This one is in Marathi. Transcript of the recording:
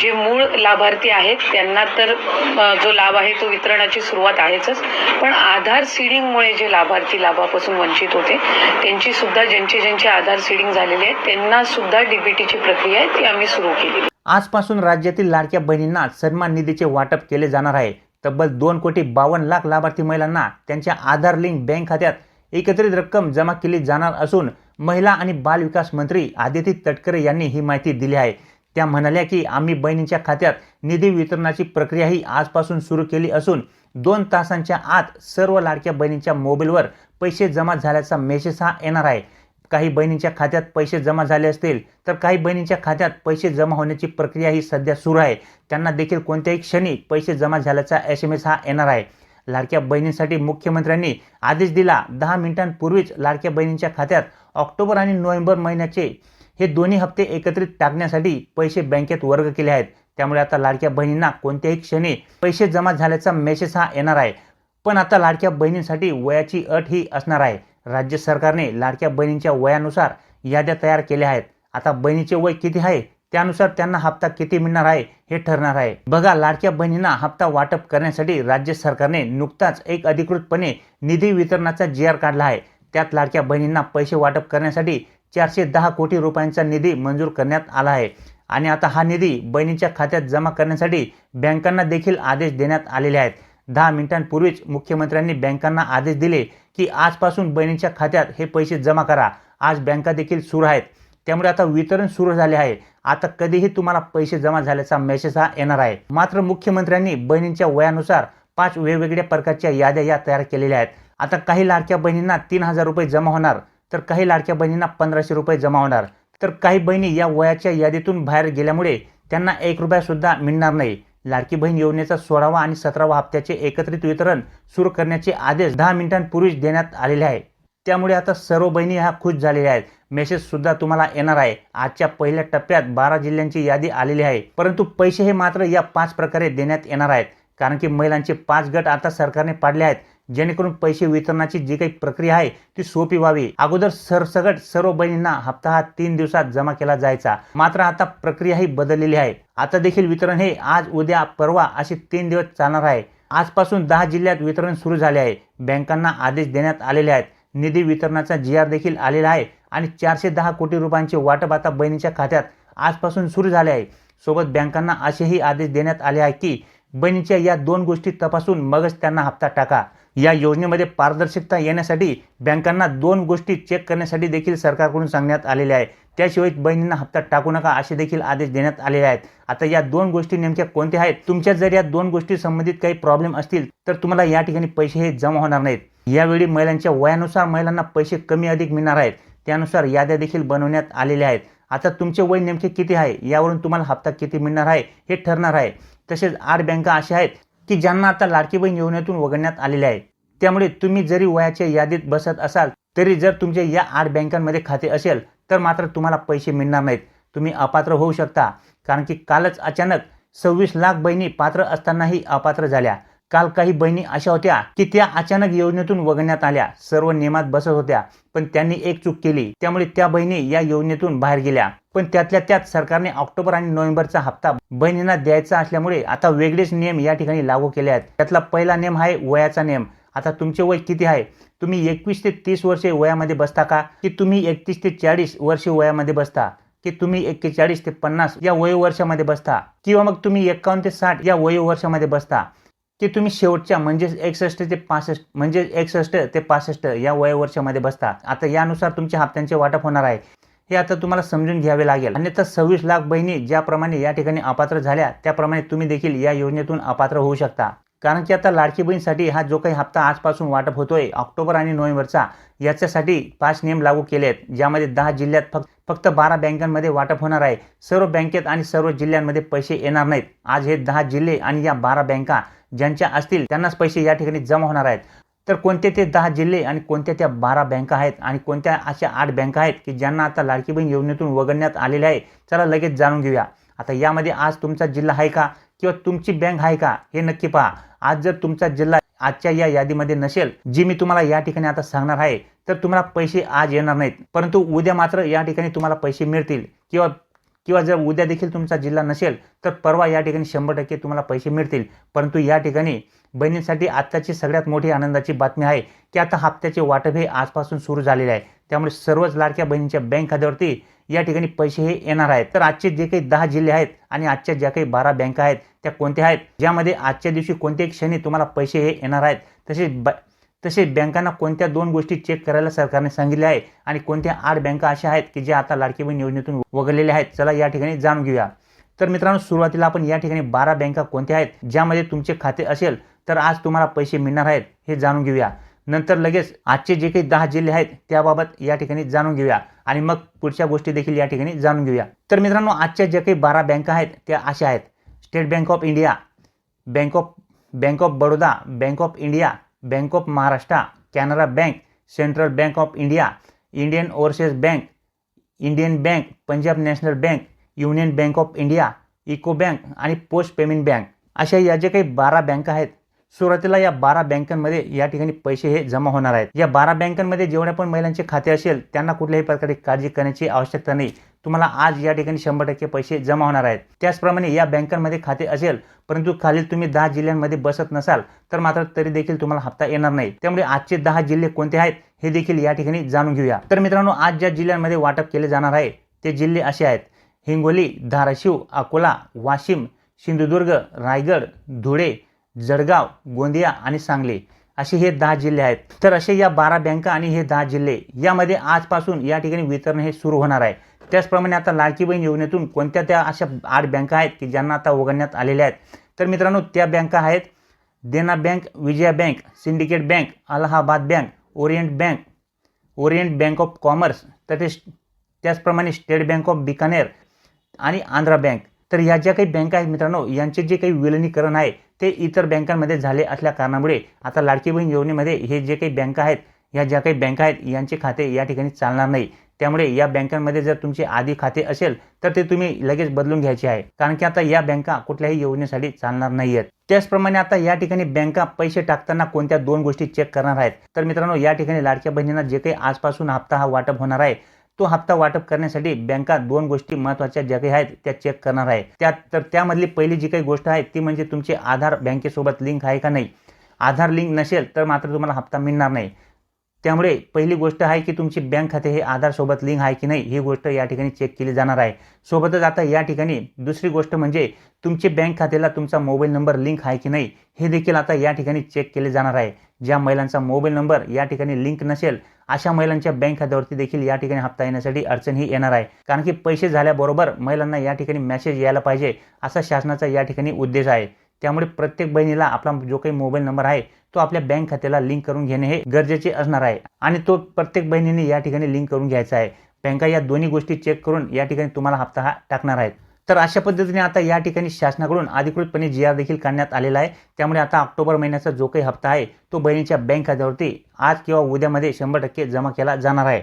जे मूळ लाभार्थी आहेत त्यांना तर जो लाभ आहे तो वितरणाची सुरुवात आहेच पण आधार सीडिंगमुळे जे लाभार्थी लाभापासून वंचित होते त्यांची सुद्धा ज्यांचे ज्यांचे आधार सीडिंग झालेले आहेत त्यांना सुद्धा डीबीटीची प्रक्रिया आहे ती आम्ही सुरू केली. आजपासून राज्यातील लाडक्या बहिणींना सन्मान निधीचे वाटप केले जाणार आहे. तब्बल दोन कोटी बावन्न लाख लाभार्थी महिलांना त्यांच्या आधार लिंक बँक खात्यात एकत्रित रक्कम जमा केली जाणार असून महिला आणि बाल विकास मंत्री आदिती तटकरे यांनी ही माहिती दिली आहे. त्या म्हणाल्या की आम्ही बहिणींच्या खात्यात निधी वितरणाची प्रक्रियाही आजपासून सुरू केली असून दोन तासांच्या आत सर्व लाडक्या बहिणींच्या मोबाईलवर पैसे जमा झाल्याचा मेसेज हा येणार आहे. काही बहिणींच्या खात्यात पैसे जमा झाले असतील तर काही बहिणींच्या खात्यात पैसे जमा होण्याची प्रक्रिया ही सध्या सुरू आहे. त्यांना देखील कोणत्याही क्षणी पैसे जमा झाल्याचा एस एम एस हा येणार आहे. लाडक्या बहिणींसाठी मुख्यमंत्र्यांनी आदेश दिला. दहा मिनिटांपूर्वीच लाडक्या बहिणींच्या खात्यात ऑक्टोबर आणि नोव्हेंबर महिन्याचे हे दोन्ही हप्ते एकत्रित टाकण्यासाठी पैसे बँकेत वर्ग केले आहेत. त्यामुळे आता लाडक्या बहिणींना कोणत्याही क्षणी पैसे जमा झाल्याचा मेसेज हा येणार आहे. पण आता लाडक्या बहिणींसाठी वयाची अट ही असणार आहे. राज्य सरकारने लाडक्या बहिणींच्या वयानुसार याद्या तयार केल्या आहेत. आता बहिणीचे वय किती आहे? त्यानुसार त्यांना हप्ता किती मिळणार आहे? हे ठरणार आहे. बघा लाडक्या बहिणींना हप्ता वाटप करण्यासाठी राज्य सरकारने नुकताच एक अधिकृतपणे निधी वितरणाचा जी आर काढला आहे. त्यात लाडक्या बहिणींना पैसे वाटप करण्यासाठी चारशे दहा कोटी रुपयांचा निधी मंजूर करण्यात आला आहे. आणि आता हा निधी बहिणीच्या खात्यात जमा करण्यासाठी बँकांना देखील आदेश देण्यात आलेले आहेत. दहा मिनिटांपूर्वीच मुख्यमंत्र्यांनी बँकांना आदेश दिले की आजपासून बहिणीच्या खात्यात हे पैसे जमा करा. आज बँका देखील सुरू आहेत. त्यामुळे आता वितरण सुरू झाले आहे. आता कधीही तुम्हाला पैसे जमा झाल्याचा मेसेज हा येणार आहे. मात्र मुख्यमंत्र्यांनी बहिणींच्या वयानुसार पाच वेगवेगळ्या प्रकारच्या याद्या या तयार केलेल्या आहेत. आता काही लाडक्या बहिणींना तीन हजार रुपये जमा होणार. तर काही लाडक्या बहिणींना पंधराशे रुपये जमा होणार. तर काही बहिणी या वयाच्या यादीतून बाहेर गेल्यामुळे त्यांना एक रुपयासुद्धा मिळणार नाही. लाडकी बहीण योजनेचा सोळावा आणि सतरावा हप्त्याचे एकत्रित वितरण सुरू करण्याचे आदेश दहा मिनिटांपूर्वीच देण्यात आलेले आहे. त्यामुळे आता सर्व बहिणी ह्या खुश झालेल्या आहेत. मेसेज सुद्धा तुम्हाला येणार आहे. आजच्या पहिल्या टप्प्यात बारा जिल्ह्यांची यादी आलेली आहे. परंतु पैसे हे मात्र या पाच प्रकारे देण्यात येणार आहेत. कारण की महिलांचे पाच गट आता सरकारने पाडले आहेत. जेणेकरून पैसे वितरणाची जी काही प्रक्रिया आहे ती सोपी व्हावी. अगोदर सरसगट सर्व बहिणींना हप्ता हा तीन दिवसात जमा केला जायचा. मात्र आता प्रक्रिया ही बदललेली आहे. आता देखील वितरण हे आज उद्या परवा असे तीन दिवस चालणार आहे. आजपासून दहा जिल्ह्यात वितरण सुरू झाले आहे. बँकांना आदेश देण्यात आलेले आहेत. निधी वितरणाचा जी आर देखील आलेला आहे आणि चारशे दहा कोटी रुपयांचे वाटप आता बहिणीच्या खात्यात आजपासून सुरू झाले आहे. सोबत बँकांना असेही आदेश देण्यात आले आहे की बहिणीच्या या दोन गोष्टी तपासून मगच त्यांना हप्ता टाका. या योजनेमध्ये पारदर्शकता येण्यासाठी बँकांना दोन गोष्टी चेक करण्यासाठी देखील सरकारकडून सांगण्यात आलेल्या आहे त्याशिवाय बहिणींना हप्ता टाकू नका असे देखील आदेश देण्यात आलेले आहेत. आता या दोन गोष्टी नेमक्या कोणत्या आहेत? तुमच्या जर या दोन गोष्टी संबंधित काही प्रॉब्लेम असतील तर तुम्हाला या ठिकाणी पैसे हे जमा होणार नाहीत. यावेळी महिलांच्या वयानुसार महिलांना पैसे कमी अधिक मिळणार आहेत. त्यानुसार याद्या देखील बनवण्यात आलेल्या आहेत. आता तुमचे वय नेमके किती आहे? यावरून तुम्हाला हप्ता किती मिळणार आहे हे ठरणार आहे. तसेच आठ बँका अशा आहेत की ज्यांना आता लाडकी बहीण योजनेतून वगळण्यात आलेले आहे. त्यामुळे तुम्ही जरी वयाच्या यादीत बसत असाल तरी जर तुमचे या आठ बँकांमध्ये खाते असेल तर मात्र तुम्हाला पैसे मिळणार नाहीत. तुम्ही अपात्र होऊ शकता. कारण की कालच अचानक सव्वीस लाख बहिणी पात्र असतानाही अपात्र झाल्या. काल काही बहिणी अशा होत्या की त्या अचानक योजनेतून वगळण्यात आल्या. सर्व नियमात बसत होत्या पण त्यांनी एक चूक केली. त्यामुळे त्या बहिणी या योजनेतून बाहेर गेल्या. पण त्यातल्या त्यात सरकारने ऑक्टोबर आणि नोव्हेंबरचा हप्ता बहिणींना द्यायचा असल्यामुळे आता वेगळेच नियम या ठिकाणी लागू केले आहेत. त्यातला पहिला नियम आहे वयाचा नियम. आता तुमचे वय किती आहे? तुम्ही एकवीस ते तीस वर्षे वयामध्ये बसता का? की तुम्ही एकतीस ते चाळीस वर्षे वयामध्ये बसता? की तुम्ही एक्केचाळीस ते पन्नास या वयोवर्षामध्ये बसता? किंवा मग तुम्ही एकावन्न ते साठ या वयोवर्षामध्ये बसता? की तुम्ही शेवटच्या म्हणजेच एकसष्ट ते पासष्ट म्हणजे एकसष्ट ते पासष्ट या वयोवर्षामध्ये बसता? आता यानुसार तुमच्या हप्त्यांचे वाटप होणार आहे. हे आता तुम्हाला समजून घ्यावे लागेल. अन्यथा सव्वीस लाख बहिणी ज्याप्रमाणे या ठिकाणी अपात्र झाल्या त्याप्रमाणे तुम्ही देखील या योजनेतून अपात्र होऊ शकता. कारण की आता लाडकी बहीणसाठी हा जो काही हप्ता आजपासून वाटप होतोय ऑक्टोबर आणि नोव्हेंबरचा याच्यासाठी पाच नियम लागू केले आहेत ज्यामध्ये दहा जिल्ह्यात फक्त फक्त बारा बँकांमध्ये वाटप होणार आहे. सर्व बँकेत आणि सर्व जिल्ह्यांमध्ये पैसे येणार नाहीत. आज हे दहा जिल्हे आणि या बारा बँका ज्यांच्या असतील त्यांनाच पैसे या ठिकाणी जमा होणार आहेत. तर कोणते ते दहा जिल्हे आणि कोणत्या त्या बारा बँका आहेत आणि कोणत्या अशा आठ बँका आहेत की ज्यांना आता लाडकी बहीण योजनेतून वगळण्यात आलेले आहे? चला लगेच जाणून घेऊया. आता यामध्ये आज तुमचा जिल्हा आहे का किंवा तुमची बँक आहे का हे नक्की पहा. आज जर तुमचा जिल्हा आजच्या या यादीमध्ये नसेल जी मी तुम्हाला या ठिकाणी आता सांगणार आहे तर तुम्हाला पैसे आज येणार नाहीत. परंतु उद्या मात्र या ठिकाणी तुम्हाला पैसे मिळतील किंवा किंवा जर उद्या देखील तुमचा जिल्हा नसेल तर परवा या ठिकाणी शंभर टक्के तुम्हाला पैसे मिळतील. परंतु या ठिकाणी बहिणींसाठी आत्ताची सगळ्यात मोठी आनंदाची बातमी आहे की आता हप्त्याचे वाटप हे आजपासून सुरू झालेले आहे. त्यामुळे सर्वच लाडक्या बहिणींच्या बँक खात्यावरती या ठिकाणी पैसे हे येणार आहेत. तर आजचे जे काही दहा जिल्हे आहेत आणि आजच्या ज्या काही बारा बँका आहेत त्या कोणत्या आहेत? ज्यामध्ये आजच्या दिवशी कोणत्याही क्षणी तुम्हाला पैसे हे येणार आहेत. तसेच ब तसेच बँकांना कोणत्या दोन गोष्टी चेक करायला सरकारने सांगितले आहे आणि कोणत्या आठ बँका अशा आहेत की ज्या आता लाडकी बहीण योजनेतून वगळलेल्या आहेत चला या ठिकाणी जाणून घेऊया. तर मित्रांनो सुरुवातीला आपण या ठिकाणी बारा बँका कोणत्या आहेत ज्यामध्ये तुमचे खाते असेल तर आज तुम्हाला पैसे मिळणार आहेत हे जाणून घेऊया. नंतर लगेच आजचे जे काही दहा जिल्हे आहेत त्याबाबत या ठिकाणी जाणून घेऊया. आणि मग पुढच्या गोष्टी देखील या ठिकाणी जाणून घेऊया. तर मित्रांनो आजच्या ज्या काही बारा बँका आहेत त्या अशा आहेत. State bank of India bank of bank of Baroda bank of India bank of Maharashtra Canara bank central bank of India Indian overseas bank Indian bank Punjab national bank union bank of India eco bank आणि पोस्ट पेमेंट बँक अशा या ज्या काही बारा बँका आहेत सुरुवातीला या बारा बँकांमध्ये या ठिकाणी पैसे हे जमा होणार आहेत. या बारा बँकांमध्ये जेवढ्या पण महिलांचे खाते असेल त्यांना कुठल्याही प्रकारे काळजी करण्याची आवश्यकता नाही. तुम्हाला आज या ठिकाणी शंभर टक्के पैसे जमा होणार आहेत. त्याचप्रमाणे या बँकांमध्ये खाते असेल परंतु खालील तुम्ही दहा जिल्ह्यांमध्ये बसत नसाल तर मात्र तरी देखील तुम्हाला हप्ता येणार नाही. त्यामुळे आजचे दहा जिल्हे कोणते आहेत हे देखील या ठिकाणी जाणून घेऊया. तर मित्रांनो आज ज्या जिल्ह्यांमध्ये वाटप केले जाणार आहे ते जिल्हे असे आहेत. हिंगोली धाराशिव अकोला वाशिम सिंधुदुर्ग रायगड धुळे जळगाव गोंदिया आणि सांगली असे हे दहा जिल्हे आहेत. तर असे या बारा बँका आणि हे दहा जिल्हे यामध्ये आजपासून या ठिकाणी वितरण हे सुरू होणार आहे. त्याचप्रमाणे आता लाडकी बहीण योजनेतून कोणत्या त्या अशा आठ बँका आहेत की ज्यांना आता उघडण्यात आलेल्या आहेत? तर मित्रांनो त्या बँका आहेत Dena bank Vijaya bank syndicate bank Allahabad bank orient bank orient bank of commerce तसेच त्याचप्रमाणे स्टेट बँक ऑफ बिकानेर आणि आंध्रा बँक. तर ह्या ज्या काही बँका आहेत मित्रांनो यांचे जे काही विलनीकरण आहे ते इतर बँकांमध्ये झाले असल्या कारणामुळे आता लाडकी बहीण योजनेमध्ये हे जे काही बँका आहेत या ज्या काही बँका आहेत यांचे खाते या ठिकाणी चालणार नाही. त्यामुळे या बँकांमध्ये जर तुमचे आधी खाते असेल तर ते तुम्ही लगेच बदलून घ्यायचे आहे. कारण की आता या बँका कुठल्याही योजनेसाठी चालणार नाही आहेत त्याचप्रमाणे आता या ठिकाणी बँका पैसे टाकताना कोणत्या दोन गोष्टी चेक करणार आहेत? तर मित्रांनो या ठिकाणी लाडक्या बहिणींना जे काही आजपासून हप्ता हा वाटप होणार आहे तो हप्ता वाटप करण्यासाठी बँका दोन गोष्टी महत्त्वाच्या ज्या काही आहेत त्या चेक करणार आहे. त्यात तर त्यामधली पहिली जी काही गोष्ट आहे ती म्हणजे तुमचे आधार बँकेसोबत लिंक आहे का नाही? आधार लिंक नसेल तर मात्र तुम्हाला हप्ता मिळणार नाही. त्यामुळे पहिली गोष्ट आहे की तुमची बँक खाते हे आधारसोबत लिंक आहे की नाही ही गोष्ट या ठिकाणी चेक केली जाणार आहे. सोबतच आता या ठिकाणी दुसरी गोष्ट म्हणजे तुमचे बँक खात्याला तुमचा मोबाईल नंबर लिंक आहे की नाही हे देखील आता या ठिकाणी चेक केले जाणार आहे. ज्या महिलांचा मोबाईल नंबर या ठिकाणी लिंक नसेल अशा महिलांच्या बँक खात्यावरती देखील या ठिकाणी हप्ता येण्यासाठी अडचण ही येणार आहे. कारण की पैसे झाल्याबरोबर महिलांना या ठिकाणी मेसेज यायला पाहिजे असा शासनाचा या ठिकाणी उद्देश आहे. त्यामुळे प्रत्येक बहिणीला आपला जो काही मोबाईल नंबर आहे तो आपल्या बँक खात्याला लिंक करून घेणे हे गरजेचे असणार आहे. आणि तो प्रत्येक बहिणीने या ठिकाणी लिंक करून घ्यायचा आहे. बँका या दोन्ही गोष्टी चेक करून या ठिकाणी तुम्हाला हप्ता हा टाकणार आहेत. तर अशा पद्धतीने आता या ठिकाणी शासनाकडून अधिकृतपणे जी आर देखील काढण्यात आलेला आहे. त्यामुळे आता ऑक्टोबर महिन्याचा जो काही हप्ता आहे तो बहिणीच्या बँक खात्यावरती आज किंवा उद्यामध्ये शंभर टक्के जमा केला जाणार आहे.